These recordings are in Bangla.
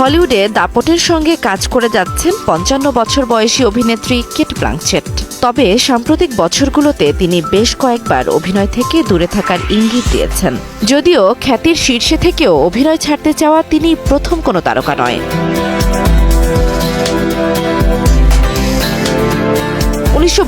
হলিউডে দাপটের সঙ্গে কাজ করে যাচ্ছেন পঞ্চান্ন বছর বয়সী অভিনেত্রী কেট ব্লাংচেট তবে সাম্প্রতিক বছরগুলোতে তিনি বেশ কয়েকবার অভিনয় থেকে দূরে থাকার ইঙ্গিত দিয়েছেন। যদিও খ্যাতির শীর্ষে থেকেও অভিনয় ছাড়তে চাওয়া তিনি প্রথম কোনো তারকা নয়। উনিশশো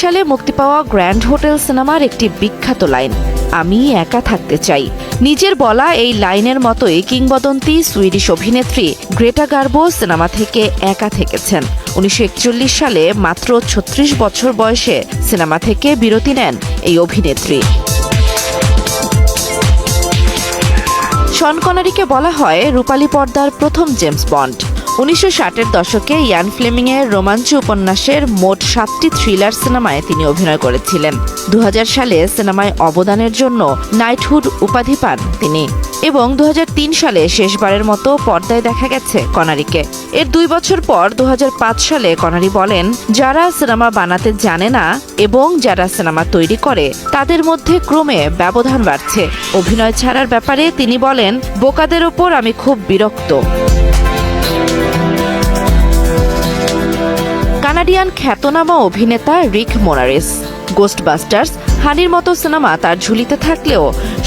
সালে মুক্তি পাওয়া গ্র্যান্ড হোটেল সিনেমার একটি বিখ্যাত লাইন, আমি একা থাকতে চাই। নিজের বলা এই লাইনের মতোই কিংবদন্তি সুইডিশ অভিনেত্রী গ্রেটা গার্বো সিনেমা থেকে একা থেকেছেন। উনিশশো একচল্লিশ সালে মাত্র ছত্রিশ বছর বয়সে সিনেমা থেকে বিরতি নেন এই অভিনেত্রী। শন কনারিকে বলা হয় রূপালী পর্দার প্রথম জেমস বন্ড। উনিশশো ষাটের দশকে ইয়ান ফ্লেমিংয়ের রোমাঞ্চ উপন্যাসের মোট সাতটি থ্রিলার সিনেমায় তিনি অভিনয় করেছিলেন। দু হাজার সালে সিনেমায় অবদানের জন্য নাইটহুড উপাধি পান তিনি এবং দু হাজার তিন সালে শেষবারের মতো পর্দায় দেখা গেছে কনারিকে। এর দুই বছর পর দু হাজার পাঁচ সালে কনারি বলেন, যারা সিনেমা বানাতে জানে না এবং যারা সিনেমা তৈরি করে, তাদের মধ্যে ক্রমে ব্যবধান বাড়ছে। অভিনয় ছাড়ার ব্যাপারে তিনি বলেন, বোকাদের ওপর আমি খুব বিরক্ত। কানাডিয়ান খ্যাতনামা অভিনেতা রিক মোনারেস গোস্টবাস্টার্স হানির মতো সিনেমা তার ঝুলিতে থাকলেও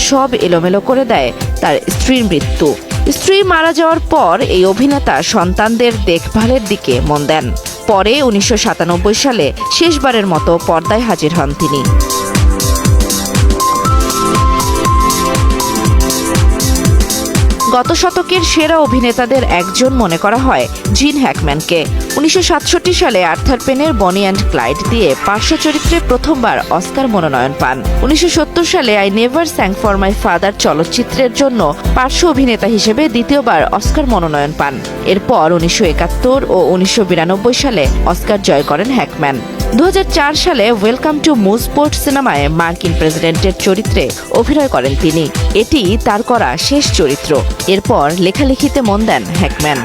সব এলোমেলো করে দেয় তার স্ত্রীর মৃত্যু। স্ত্রী মারা যাওয়ার পর এই অভিনেতা সন্তানদের দেখভালের দিকে মন দেন। পরে উনিশশো সাতানব্বই সালে শেষবারের মতো পর্দায় হাজির হন তিনি। গত শতকের সেরা অভিনেতাদের একজন মনে করা হয়, জিন হ্যাকম্যানকে। উনিশশো সাতষট্টি সালে আর্থার পেনের বনি অ্যান্ড ক্লাইড দিয়ে পার্শ্ব চরিত্রে প্রথমবার অস্কার মনোনয়ন পান। উনিশশো সত্তর সালে I never sang for my father চলচ্চিত্রের জন্য পার্শ্ব অভিনেতা হিসেবে দ্বিতীয়বার অস্কার মনোনয়ন পান। এরপর উনিশশো একাত্তর ও উনিশশো বিরানব্বই সালে অস্কার জয় করেন হ্যাকম্যান। দু হাজার চার সালে ওয়েলকাম টু মুজপোর্ট সিনেমায় মার্কিন প্রেসিডেন্টের চরিত্রে অভিনয় করেন তিনি। এটি তার করা শেষ চরিত্র। এরপর লেখালেখিতে মন দেন হ্যাকম্যান